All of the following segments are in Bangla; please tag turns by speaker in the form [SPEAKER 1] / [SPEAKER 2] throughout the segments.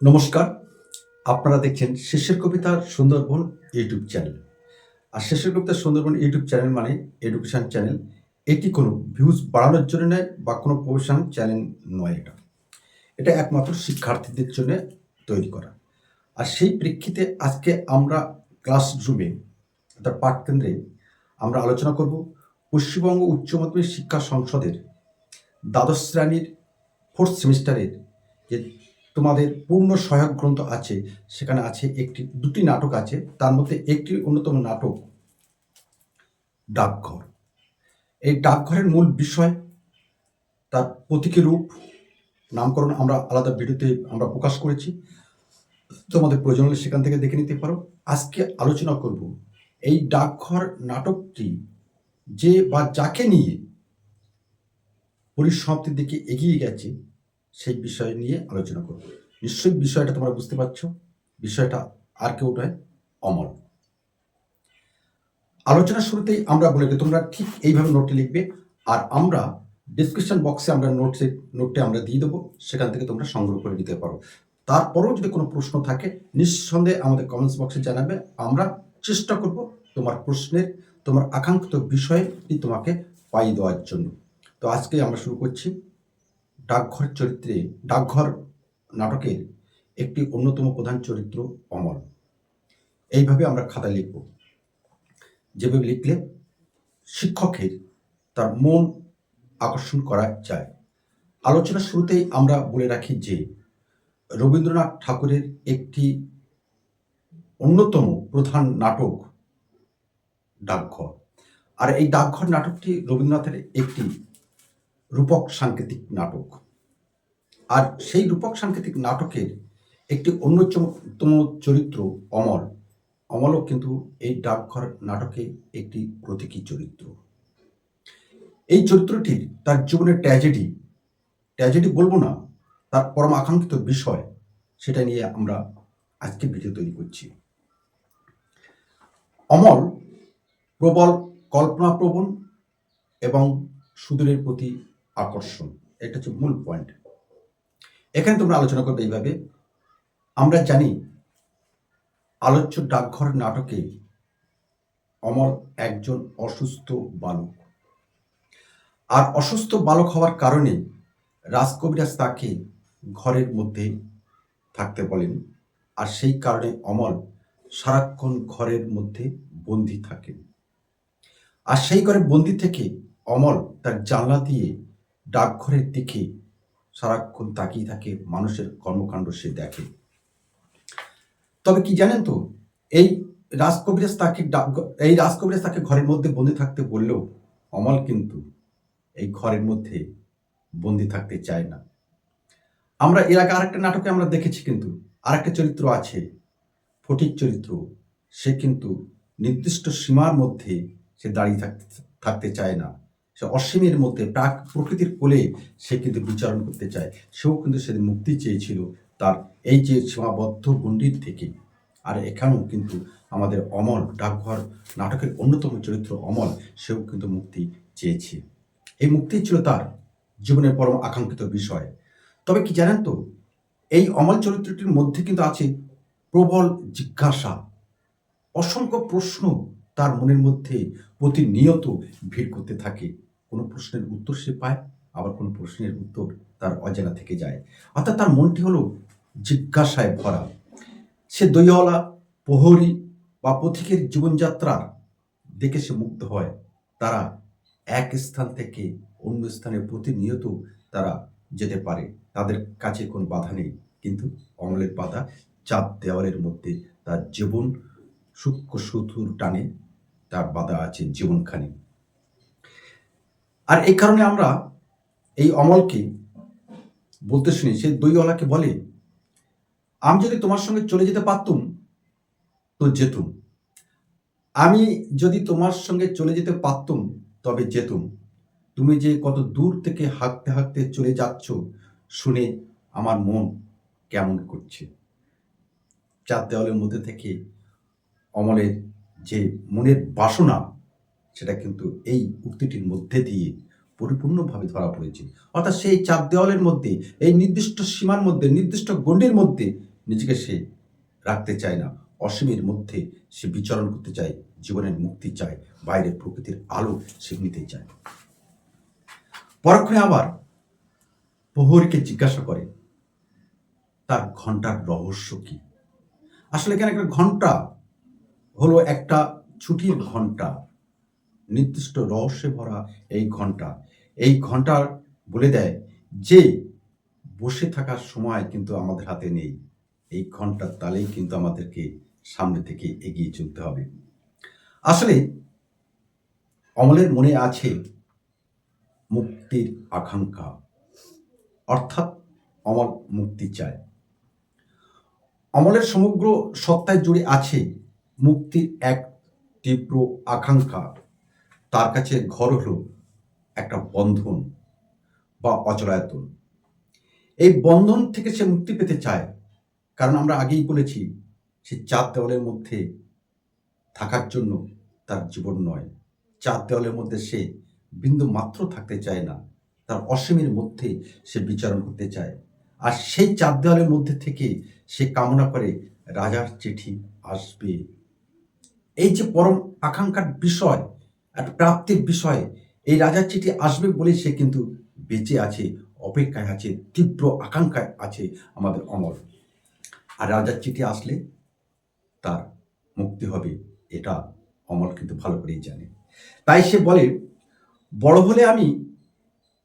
[SPEAKER 1] নমস্কার। আপনারা দেখছেন শেষের কবিতা সুন্দরবন ইউটিউব চ্যানেল। আর শেষের কবিতা সুন্দরবন ইউটিউব চ্যানেল মানে এডুকেশন চ্যানেল এটি কোনো ভিউজ বাড়ানোর জন্য নয় বা কোনো প্রফেশনাল চ্যানেল নয় এটা। এটা একমাত্র শিক্ষার্থীদের জন্য তৈরি করা। আর সেই প্রেক্ষিতে আজকে আমরা ক্লাসরুমে অর্থাৎ পাঠকেন্দ্রে, আমরা আলোচনা করব পশ্চিমবঙ্গ উচ্চ মাধ্যমিক শিক্ষা সংসদের দ্বাদশ শ্রেণির ফোর্থ সেমিস্টারের যে তোমাদের পূর্ণ সহায়ক গ্রন্থ আছে, সেখানে আছে একটি, দুটি নাটক আছে, তার মধ্যে একটি অন্যতম নাটক ডাকঘর। এই ডাকঘরের মূল বিষয়, তার প্রতীকী রূপ, নামকরণ আমরা আলাদা ভিডিওতে আমরা প্রকাশ করেছি। তোমাদের প্রয়োজন হলে সেখান থেকে দেখে নিতে পারো। আজকে আলোচনা করব এই ডাকঘর নাটকটি যে বা যাকে নিয়ে পরিসমাপ্তির দিকে এগিয়ে গেছে সেই বিষয় নিয়ে আলোচনা করব। নিশ্চয়ই বিষয়টা তোমরা বুঝতে পারছ। বিষয়টা আর কেউ নয়, অমল। আলোচনা শুরুতেই আমরা বলে তোমরা ঠিক এইভাবে নোটটি লিখবে আর আমরা ডিসক্রিপশন বক্সে আমরা নোটসে নোটে আমরা দিয়ে দেবো, সেখান থেকে তোমরা সংগ্রহ করে নিতে পারো। তারপরেও যদি কোনো প্রশ্ন থাকে, নিঃসন্দেহে আমাদের কমেন্টস বক্সে জানাবে। আমরা চেষ্টা করব তোমার প্রশ্নের, তোমার আকাঙ্ক্ষিত বিষয়টি তোমাকে পাই দেওয়ার জন্য। তো আজকে আমরা শুরু করছি। ডাকঘর চরিত্রে, ডাকঘর নাটকের একটি অন্যতম প্রধান চরিত্র অমল। এইভাবে আমরা খাতা লিখব। যেভাবে লিখলে শিক্ষকের তার মন আকর্ষণ করা যায়। আলোচনার শুরুতেই আমরা বলে রাখি যে, রবীন্দ্রনাথ ঠাকুরের একটি অন্যতম প্রধান নাটক ডাকঘর। আর এই ডাকঘর নাটকটি রবীন্দ্রনাথের একটি রূপক সাংকেতিক নাটক। আর সেই রূপক সাংকেতিক নাটকের একটি অন্যতম চরিত্র অমল। অমলও কিন্তু এই ডাকঘর নাটকে একটি প্রতীকী চরিত্র। এই চরিত্রটির তার জীবনের ট্র্যাজেডি ট্র্যাজেডি বলব না, তার পরম আকাঙ্ক্ষিত বিষয় সেটা নিয়ে আমরা আজকে ভিডিও তৈরি করছি। অমল প্রবল কল্পনাপ্রবণ এবং সুদূরের প্রতি আকর্ষণ। এটা হচ্ছে মূল পয়েন্ট এখানে তোমরা আলোচনা করবে এইভাবে। আমরা জানি আলোচ্য ডাকঘর নাটকে অমল একজন অসুস্থ বালক। আর অসুস্থ বালক হওয়ার কারণে রাজকবিরাজ তাকে ঘরের মধ্যে থাকতে বলেন। আর সেই কারণে অমল সারাক্ষণ ঘরের মধ্যে বন্দি থাকেন। আর সেই ঘরে বন্দি থেকে অমল তার জানলা দিয়ে ডাকঘরের দিকে সারাক্ষণ তাকিয়ে থাকে, মানুষের কর্মকাণ্ড সে দেখে। তবে কি জানেন তো, এই রাজকবিরাজ তাকে এই রাজকবিরাজ তাকে ঘরের মধ্যে বন্দি থাকতে বললেও অমল কিন্তু এই ঘরের মধ্যে বন্দি থাকতে চায় না। আমরা এর আগে আরেকটা নাটকে আমরা দেখেছি কিন্তু, আরেকটা চরিত্র আছে, ফটিক চরিত্র। সে কিন্তু নির্দিষ্ট সীমার মধ্যে সে দাঁড়িয়ে থাকতে থাকতে চায় না। সে অসীমের মধ্যে প্রাক প্রকৃতির কোলে সে কিন্তু বিচারণ করতে চায়। সেও কিন্তু সেদিন মুক্তি চেয়েছিল তার এই যে সীমাবদ্ধ গণ্ডির থেকে। আর এখানেও কিন্তু আমাদের অমল ডাকঘর নাটকের অন্যতম চরিত্র অমল, সেও কিন্তু মুক্তি চেয়েছে। এই মুক্তি ছিল তার জীবনের পরম আকাঙ্ক্ষিত বিষয়। তবে কি জানেন তো, এই অমল চরিত্রটির মধ্যে কিন্তু আছে প্রবল জিজ্ঞাসা। অসংখ্য প্রশ্ন তার মনের মধ্যে প্রতিনিয়ত ভিড় করতে থাকে। কোনো প্রশ্নের উত্তর সে পায়, আবার কোনো প্রশ্নের উত্তর তার অজানা থেকে যায়। অর্থাৎ তার মনটি হলো জিজ্ঞাসায় ভরা। সে দইওয়ালা, প্রহরী বা পথিকের জীবনযাত্রার দেখে সে মুগ্ধ হয়। তারা এক স্থান থেকে অন্য স্থানে প্রতিনিয়ত তারা যেতে পারে। তাদের কাছে কোনো বাধা নেই। কিন্তু অমলের বাধা চাপ দেওয়ালের মধ্যে তার জীবন সূক্ষ্ম সুথুর টানে। তার বাধা আছে জীবনখানি। আর এই কারণে আমরা এই অমলকে বলতে শুনি, সে দইওয়ালাকে বলে, আমি যদি তোমার সঙ্গে চলে যেতে পারতুম, তো যেতুম। আমি যদি তোমার সঙ্গে চলে যেতে পারতুম, তবে যেতুম। তুমি যে কত দূর থেকে হাঁকতে হাঁকতে চলে যাচ্ছ শুনে আমার মন কেমন করছে। চার দেওয়ালের মধ্যে থেকে অমলের যে মনের বাসনা সেটা কিন্তু এই উক্তিটির মধ্যে দিয়ে পরিপূর্ণভাবে ধরা পড়েছে। অর্থাৎ সেই চাপ দেওয়ালের মধ্যে, এই নির্দিষ্ট সীমার মধ্যে, নির্দিষ্ট গণ্ডির মধ্যে নিজেকে সে রাখতে চায় না। অসীমের মধ্যে সে বিচরণ করতে চায়, জীবনের মুক্তি চায়, বাইরের প্রকৃতির আলো সে নিতে চায়। পরক্ষণে আবার প্রহরীকে জিজ্ঞাসা করে, তার ঘণ্টার রহস্য কি? আসলে এখানে একটা ঘণ্টা হলো একটা ছুটির ঘণ্টা নির্দিষ্ট রহস্যে ভরা এই ঘণ্টা। এই ঘণ্টা বলে দেয় যে, বসে থাকার সময় কিন্তু আমাদের হাতে নেই। এই ঘণ্টার তালেই কিন্তু আমাদেরকে সামনে থেকে এগিয়ে চলতে হবে। আসলে অমলের মনে আছে মুক্তির আকাঙ্ক্ষা। অর্থাৎ অমল মুক্তি চায়। অমলের সমগ্র সত্তায় জুড়ে আছে মুক্তির এক তীব্র আকাঙ্ক্ষা। তার কাছে ঘর হলো একটা বন্ধন বা অচলায়তন। এই বন্ধন থেকে সে মুক্তি পেতে চায়, কারণ আমরা আগেই বলেছি, সে চার দেওয়ালের মধ্যে থাকার জন্য তার জীবন নয়। চার দেওয়ালের মধ্যে সে বিন্দু মাত্র থাকতে চায় না, তার অসীমের মধ্যে সে বিচারণ করতে চায়। আর সেই চার দেওয়ালের মধ্যে থেকে সে কামনা করে রাজার চিঠি আসবে। এই যে পরম আকাঙ্ক্ষার বিষয় একটা প্রাপ্তির বিষয় এই রাজার চিঠি আসবে বলে সে কিন্তু বেঁচে আছে, অপেক্ষায় আছে, তীব্র আকাঙ্ক্ষায় আছে আমাদের অমর। আর রাজার চিঠি আসলে তার মুক্তি হবে, এটা অমল কিন্তু ভালো করেই জানে। তাই সে বলে, বড় হলে আমি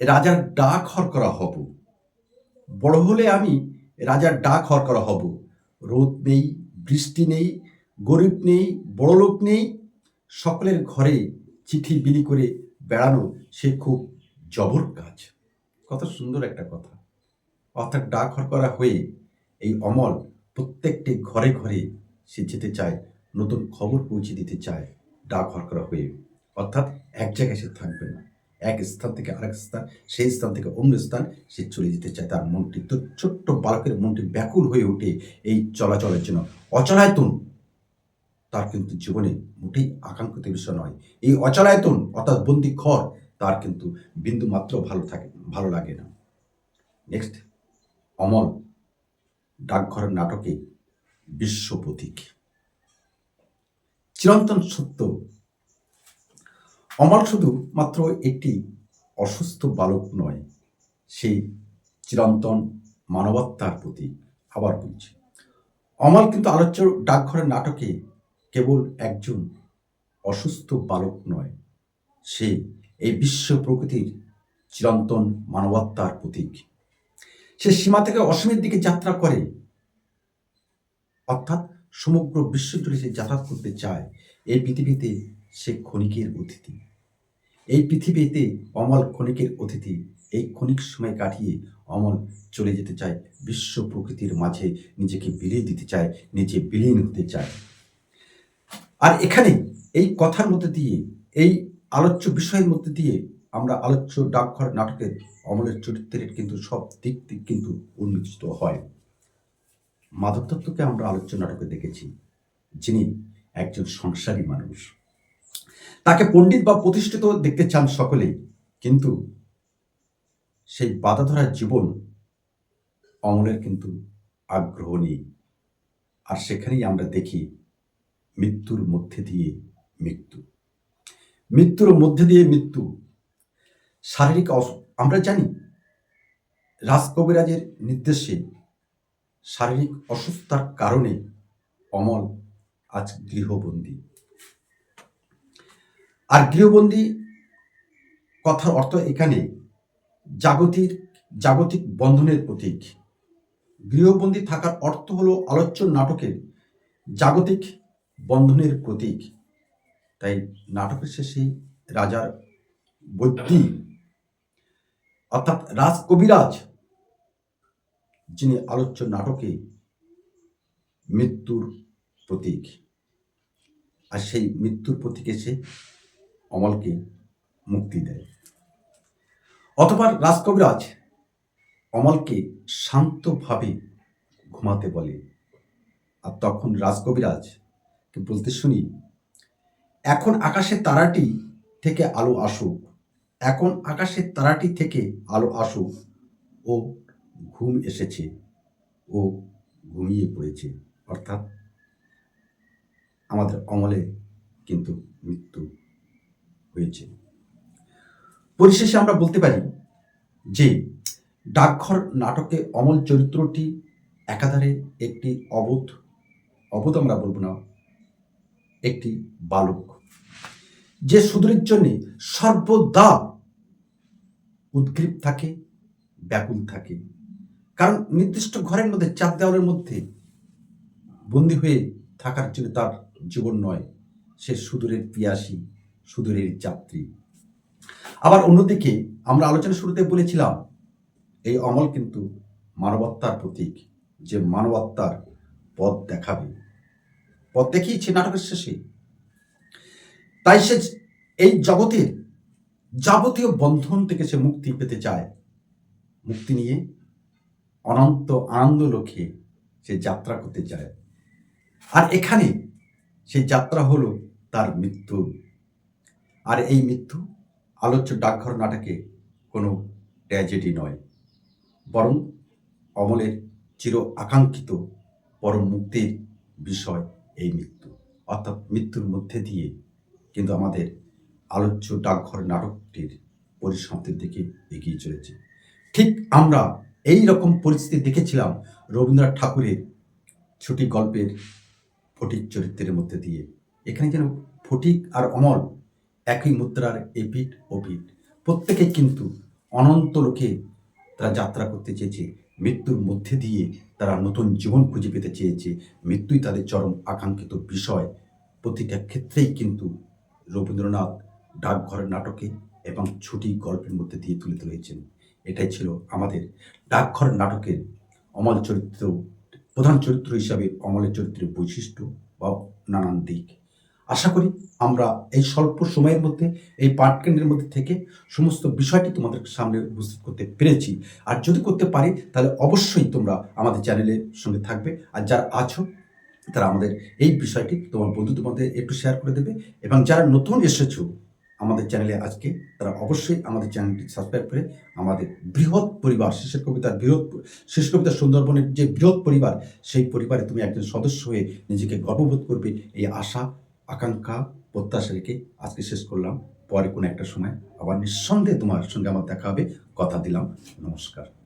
[SPEAKER 1] রাজার ডাক হর করা হব। বড় হলে আমি রাজার ডাক হর করা হব। রোদ নেই, বৃষ্টি নেই, গরিব নেই, বড়লোক নেই, সকলের ঘরে চিঠি বিলি করে বেড়ানো, সে খুব জবর কাজ। কত সুন্দর একটা কথা। অর্থাৎ ডাক হর করা হয়ে এই অমল প্রত্যেকটি ঘরে ঘরে সে যেতে চায়, নতুন খবর পৌঁছে দিতে চায় ডাক হর করা হয়ে। অর্থাৎ এক জায়গায় সে থাকবে না। এক স্থান থেকে আরেক স্থান, সেই স্থান থেকে অন্য স্থান সে চলে যেতে চায়। তার মনটি তো ছোট্ট বালকের মনটি ব্যাকুল হয়ে ওঠে এই চলাচলের জন্য। অচলায়তন তার কিন্তু জীবনে মোটেই আকাঙ্ক্ষিত বিষয় নয়। এই অচলায়তন, অর্থাৎ বন্দি ঘর, তার কিন্তু বিন্দু মাত্র ভালো থাকে, ভালো লাগে না। নেক্সট অমল, ডাকঘরের নাটকে বিশ্ব প্রতীক। চিরন্তন সত্য, অমল শুধু মাত্র একটি অসুস্থ বালক নয় সেই চিরন্তন মানবত্তার প্রতীক, আবার বলছি। অমল কিন্তু আলোচ্য ডাকঘরের নাটকে কেবল একজন অসুস্থ বালক নয়, সে এই বিশ্ব প্রকৃতির চিরন্তন মানবত্তার প্রতীক। সে সীমা থেকে অসীমের দিকে যাত্রা করে, অর্থাৎ সমগ্র বিশ্ব জুড়ে সে যাতায়াত করতে চায়, এই পৃথিবীতে সে ক্ষণিকের অতিথি। এই পৃথিবীতে অমল ক্ষণিকের অতিথি, এই ক্ষণিক সময় কাটিয়ে অমল চলে যেতে চায়, বিশ্ব প্রকৃতির মাঝে নিজেকে বিলিয়ে দিতে চায়, নিজে বিলীন হতে চায়। আর এখানে এই কথার মধ্যে দিয়ে, এই আলোচ্য বিষয়ের মধ্যে দিয়ে আমরা আলোচ্য ডাকঘর নাটকের অমলের চরিত্রের কিন্তু সব দিক দিক কিন্তু উন্মোচিত হয়। মাধব দত্তকে আমরা আলোচ্য নাটকে দেখেছি, যিনি একজন সংসারী মানুষ। তাকে পণ্ডিত বা প্রতিষ্ঠিত দেখতে চান সকলেই, কিন্তু সেই বাধা ধরার জীবন অমলের কিন্তু আগ্রহ নেই। আর সেখানেই আমরা দেখি মৃত্যুর মধ্যে দিয়ে মৃত্যু। মৃত্যুর মধ্যে দিয়ে মৃত্যু শারীরিক আমরা জানি রাজকবিরাজের নির্দেশে শারীরিক অসুস্থতার কারণে অমল আজ গৃহবন্দী। আর গৃহবন্দী কথার অর্থ এখানে জাগতিক জাগতিক বন্ধনের প্রতীক। গৃহবন্দী থাকার অর্থ হলো আলোচ্য নাটকের জাগতিক বন্ধনের প্রতীক। তাই নাটকের শেষে রাজার বৈদ্যি অর্থাৎ রাজ কবিরাজ যিনি আলোচ্য নাটকে মৃত্যুর প্রতীক। আর সেই মৃত্যুর প্রতীক এসে অমলকে মুক্তি দেয়। অথবা রাজকবিরাজ অমলকে শান্তভাবে ঘুমাতে বলে। আর তখন রাজকবিরাজকে বলতে শুনি? এখন আকাশের তারাটি থেকে আলো আসুক। এখন আকাশের তারাটি থেকে আলো আসুক। ও ঘুম এসেছে। ও ঘুমিয়ে পড়েছে। অর্থাৎ আমাদের অমলে কিন্তু মৃত্যু হয়েছে। পরিশেষে আমরা বলতে পারি যে ডাকঘর নাটকে অমল চরিত্রটি একাধারে একটি অবোধ অবোধ আমরা বলব না। একটি বালক। যে সুদূরের জন্য সর্বদা উদ্গ্রীব থাকে, ব্যাকুল থাকে। কারণ নির্দিষ্ট ঘরের মধ্যে চার দেওয়ালের মধ্যে বন্দী হয়ে থাকার জন্য তার জীবন নয়। সে সুদূরের পিয়াসী, সুদূরের যাত্রী। আবার অন্যদিকে আমরা আলোচনা শুরুতে বলেছিলাম, এই অমল কিন্তু মানবত্তার প্রতীক, যে মানবত্তার পথ দেখাবে। পথ দেখিয়েছে নাটকের শেষে? তাই সে এই জগতের যাবতীয় বন্ধন থেকে সে মুক্তি পেতে চায়। মুক্তি নিয়ে অনন্ত আনন্দ লক্ষ্যে সে যাত্রা করতে চায়। আর এখানে সেই যাত্রা হলো তার মৃত্যু। আর এই মৃত্যু আলোচ্য ডাকঘর নাটকে কোনো ট্র্যাজেডি নয়। বরং অমলের চির আকাঙ্ক্ষিত পরম মুক্তির বিষয়। এই মৃত্যু। অর্থাৎ মৃত্যুর মধ্যে দিয়ে কিন্তু আমাদের আলোচ্য ডাকঘর নাটকটির পরিসমাপ্তির দিকে এগিয়ে চলেছে। ঠিক আমরা এই রকম পরিস্থিতি দেখেছিলাম রবীন্দ্রনাথ ঠাকুরের ছুটি গল্পের ফটিক চরিত্রের মধ্যে দিয়ে। এখানে যেন ফটিক আর অমল একই মুদ্রার এপিট ওপিট প্রত্যেকে কিন্তু অনন্ত লোকে তারা যাত্রা করতে চেয়েছে। মৃত্যুর মধ্যে দিয়ে তারা নতুন জীবন খুঁজে পেতে চেয়েছে। মৃত্যুই তাদের চরম আকাঙ্ক্ষিত বিষয়। প্রতিটা ক্ষেত্রেই কিন্তু রবীন্দ্রনাথ ডাকঘরের নাটকে এবং ছুটি গল্পের মধ্যে দিয়ে তুলে ধরেছেন। এটাই ছিল আমাদের ডাকঘর নাটকের অমল চরিত্র, প্রধান চরিত্র হিসাবে অমলের চরিত্রের বৈশিষ্ট্য বা নানান দিক। আশা করি আমরা এই স্বল্প সময়ের মধ্যে, এই পাঠকেন্দ্রের মধ্যে থেকে সমস্ত বিষয়টি তোমাদের সামনে উপস্থিত করতে পেরেছি। আর যদি করতে পারি, তাহলে অবশ্যই তোমরা আমাদের চ্যানেলের সঙ্গে থাকবে। আর যারা আছো, তারা আমাদের এই বিষয়টি তোমার বন্ধুদের মধ্যে একটু শেয়ার করে দেবে। এবং যারা নতুন এসেছ আমাদের চ্যানেলে আজকে, তারা অবশ্যই আমাদের চ্যানেলটি সাবস্ক্রাইব করে আমাদের বৃহৎ পরিবার, শেষের কবিতার বৃহৎ, শেষ কবিতা সুন্দরবনের যে বৃহৎ পরিবার, সেই পরিবারে তুমি একজন সদস্য হয়ে নিজেকে গর্ববোধ করবে, এই আশা আকাঙ্ক্ষা, প্রত্যাশা রেখে আজকে শেষ করলাম। পরে কোনো একটা সময় আবার নিঃসন্দেহে তোমার সঙ্গে আমার দেখা হবে। কথা দিলাম। নমস্কার।